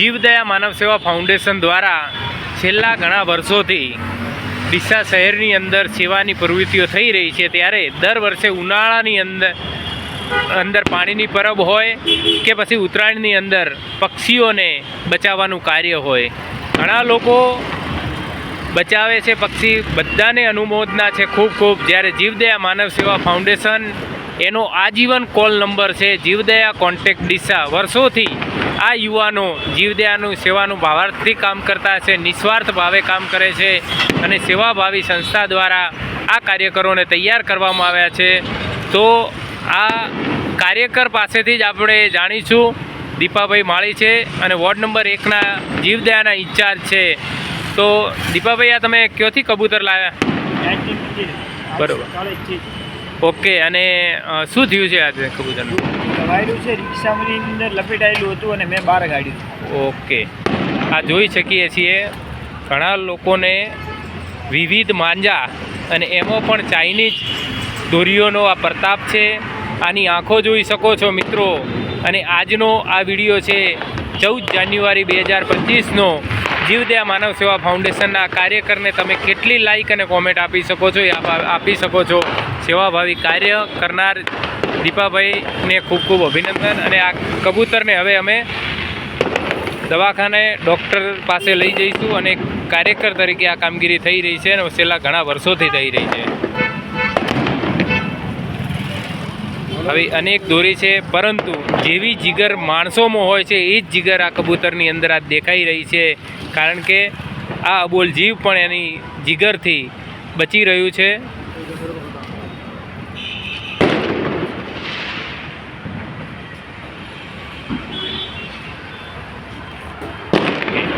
જીવદયા માનવ સેવા ફાઉન્ડેશન દ્વારા છેલ્લા ઘણા વર્ષોથી ડીસા શહેરની અંદર સેવાની પ્રવૃત્તિઓ થઈ રહી છે. ત્યારે દર વર્ષે ઉનાળાની અંદર અંદર પાણીની પરબ હોય કે પછી ઉત્તરાયણની અંદર પક્ષીઓને બચાવવાનું કાર્ય હોય. ઘણા લોકો બચાવે છે પક્ષી. બધાને અનુમોદના છે ખૂબ ખૂબ. જ્યારે જીવદયા માનવ સેવા ફાઉન્ડેશન એનો આજીવન કોલ નંબર છે જીવદયા કોન્ટેક્ટ ડીસા વર્ષોથી આ યુવાનો જીવદયાનું સેવાનું ભાવાર્થથી કામ કરતા છે નિસ્વાર્થ ભાવે કામ કરે છે અને સેવાભાવી સંસ્થા દ્વારા આ કાર્યકરોને તૈયાર કરવામાં આવ્યા છે. તો આ કાર્યકર પાસેથી જ આપણે જાણીશું. દીપાભાઈ માળી છે અને વોર્ડ નંબર એકના જીવદયાના ઇન્ચાર્જ છે. તો દીપાભાઈ આ તમે ક્યોથી કબૂતર લાવ્યા? બરોબર. ઓકે અને શું થયું છે આજે કબૂતરનું? વાયરું છે રિક્ષાની અંદર લપેટાયેલું હતું અને મેં બહાર કાઢ્યું ઓકે. આ જોઈ શકીએ છીએ ઘણા લોકોને વિવિધ માંજા અને એમાં પણ ચાઇનીઝ દોરીઓનો આ પ્રતાપ છે. આની આંખો જોઈ શકો છો મિત્રો. અને આજનો આ વીડિયો છે ચૌદ જાન્યુઆરી બે હજાર પચીસનો. જીવદયા માનવ સેવા ફાઉન્ડેશનના કાર્યકરને તમે કેટલી લાઇક અને કોમેન્ટ આપી શકો છો એ આપી શકો છો. સેવાભાવી કાર્ય કરનાર દીપાભાઈને ખૂબ ખૂબ અભિનંદન અને આ કબૂતરને હવે અમે દવાખાને ડૉક્ટર પાસે લઈ જઈશું અને કાર્યકર તરીકે આ કામગીરી થઈ રહી છે અને છેલ્લા ઘણા વર્ષોથી થઈ રહી છે. હવે અનેક દોરી છે, પરંતુ જેવી જીગર માણસોમાં હોય છે, એ જ જીગર આ કબૂતરની અંદર આ દેખાઈ રહી છે. કારણ કે આ અબોલ જીવ પણ એની જીગરથી બચી રહ્યું છે.